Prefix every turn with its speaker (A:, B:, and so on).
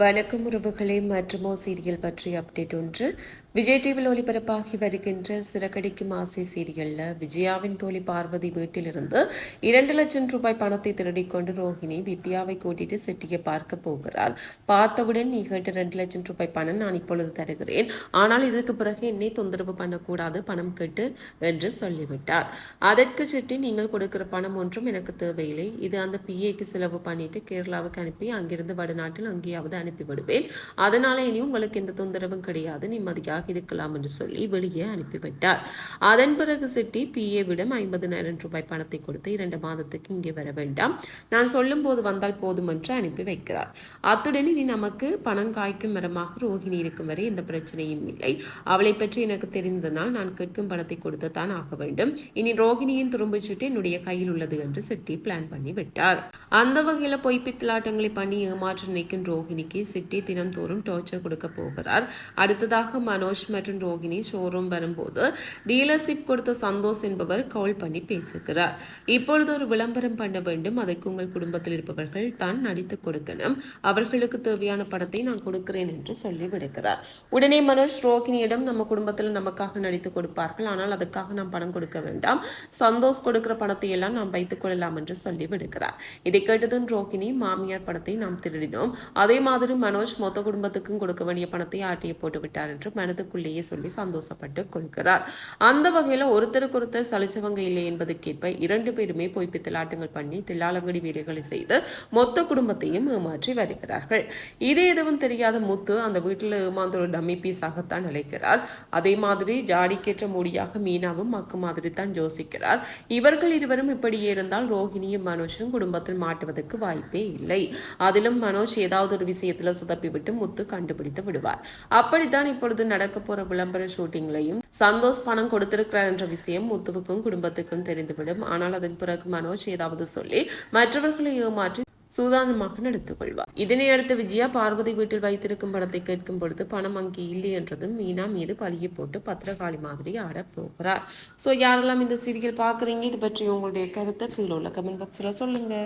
A: வணக்கம் உறவுகளே மற்றுமோ சீரியல் பற்றிய அப்டேட் ஒன்று. விஜய் டிவியில் ஒளிபரப்பாகி வருகின்ற சிறகடிக்கும் ஆசை சீரியலில் விஜயாவின் தோழி பார்வதி வீட்டிலிருந்து இரண்டு லட்சம் ரூபாய் பணத்தை திருடிக் கொண்டு ரோஹிணி வித்யாவை கூட்டிட்டு செட்டியை பார்க்க போகிறார் பார்த்தவுடன் நீ கேட்ட ரெண்டு லட்சம் ரூபாய் பணம் நான் இப்பொழுது தருகிறேன். ஆனால் இதற்கு பிறகு என்னை தொந்தரவு பண்ணக்கூடாது பணம் கேட்டு என்று சொல்லிவிட்டார். அதற்கு செட்டி நீங்கள் கொடுக்கிற பணம் ஒன்றும் எனக்கு தேவையில்லை. இது அந்த பிஏக்கு செலவு பண்ணிட்டு கேரளாவுக்கு அனுப்பி அங்கிருந்து வடநாட்டில் அங்கேயாவது அனுப்பி விடுவேன் அதனால இனி உங்களுக்கு எந்த தொந்தரவும் கிடையாது. நிம்மதியாக இருக்கலாம் என்று சொல்லி வெளியே அனுப்பிவிட்டார். அதன் பிறகு சிட்டி பிஏ விடம் ஐம்பதுனாயிரம் ரூபாய் பணத்தை கொடுத்து இரண்டு மாதத்துக்கு இங்கே வர வேண்டாம். நான் சொல்லும் போது வந்தால் போதும் என்று அனுப்பி வைக்கிறார். அத்துடன் இனி நமக்கு பணம் காய்க்கும் மரமாக ரோஹிணி இருக்கும் வரை எந்த பிரச்சனையும் இல்லை. அவளை பற்றி எனக்கு தெரிந்ததனால் நான் கேட்கும் பணத்தை கொடுத்து தான் ஆக வேண்டும். இனி ரோஹிணியின் துரும்பு சீட்டு என்னுடைய கையில் உள்ளது என்று சிட்டி பிளான் பண்ணி விட்டார் அந்த வகையில பொய்ப்பித்தலாட்டங்களை பண்ணி ஏமாற்ற நினைக்கும் ரோகிணிக்கு சிட்டி தினம்தோறும் டார்ச்சர் கொடுக்க போகிறார். அடுத்ததாக மனோஜ் மற்றும் ரோகிணி ஷோரூம் வரும்போது டீலர்ஷிப் கொடுத்த சந்தோஷ் என்பவர் கால் பண்ணி பேசுகிறார். இப்பொழுது ஒரு விளம்பரம் பண்ண வேண்டும். அதற்கு உங்கள் குடும்பத்தில் இருப்பவர்கள் தான் நடித்து கொடுக்கணும். அவர்களுக்கு தேவையான படத்தை நான் கொடுக்கிறேன் என்று சொல்லி விடுக்கிறார் உடனே மனோஜ் ரோகிணியிடம் நம்ம குடும்பத்தில் நமக்காக நடித்து கொடுப்பார்கள். ஆனால் அதுக்காக நாம் பணம் கொடுக்க வேண்டாம். சந்தோஷ் கொடுக்கிற பணத்தை எல்லாம் நாம் வைத்துக் கொள்ளலாம் என்று சொல்லி விடுக்கிறார் இதை கேட்டதும் ரோகிணி மாமியார் படத்தை நாம் திருடினோம். அதே மாதிரி மாதிரி மனோஜ் மொத்த குடும்பத்துக்கும் கொடுக்க வேண்டிய பணத்தை ஆட்டிய போட்டு விட்டார் என்று மனதுக்குள்ளேயே சொல்லி சந்தோஷப்பட்டு கொள்கிறார். அந்த வகையில் ஒருத்தருக்கு ஒருத்தர் சலிச்சவங்க இல்லை என்பதற்கேற்ப இரண்டு பேருமே போய் பித்தலாட்டங்கள் பண்ணி தில்லாலங்கடி வேலைகளை செய்து மொத்த குடும்பத்தையும் ஏமாற்றி வருகிறார்கள். இது எதுவும் தெரியாத முத்து அந்த வீட்டில் ஏமாந்த ஒரு டம்மி பீஸாகத்தான் நிலைக்கிறார் அதே மாதிரி ஜாடிக்கேற்ற மூடியாக மீனாவும் மக்கு மாதிரி தான் யோசிக்கிறார். இவர்கள் இருவரும் இப்படியே இருந்தால் ரோஹிணியும் மனோஜும் குடும்பத்தில் மாட்டுவதற்கு வாய்ப்பே இல்லை. அதிலும் மனோஜ் ஏதாவது ஒரு விஷயத்துல சுதப்பிவிட்டு முத்து கண்டுபிடித்து விடுவார். அப்படித்தான் இப்பொழுது நடக்க போற விளம்பர ஷூட்டிங்லையும் சந்தோஷ் பணம் கொடுத்திருக்கிறார் என்ற விஷயம் முத்துவுக்கும் குடும்பத்துக்கும் தெரிந்துவிடும். ஆனால் அதன் பிறகு மனோஜ் ஏதாவது சொல்லி மற்றவர்களை ஏமாற்றி சூதானமாக நடத்துக் கொள்வார். இதனை அடுத்து விஜயா பார்வதி வீட்டில் வைத்திருக்கும் பணத்தை கேட்கும் பொழுது பணம் அங்கே இல்லை என்றதும் மீனா மீது பழியை போட்டு பத்திரகாளி மாதிரி ஆட போகிறார். சோ யாரெல்லாம் இந்த சீரியல் பாக்குறீங்க இது பற்றி உங்களுடைய கருத்தை கீழே உள்ள கமெண்ட் பாக்ஸ்ல சொல்லுங்க.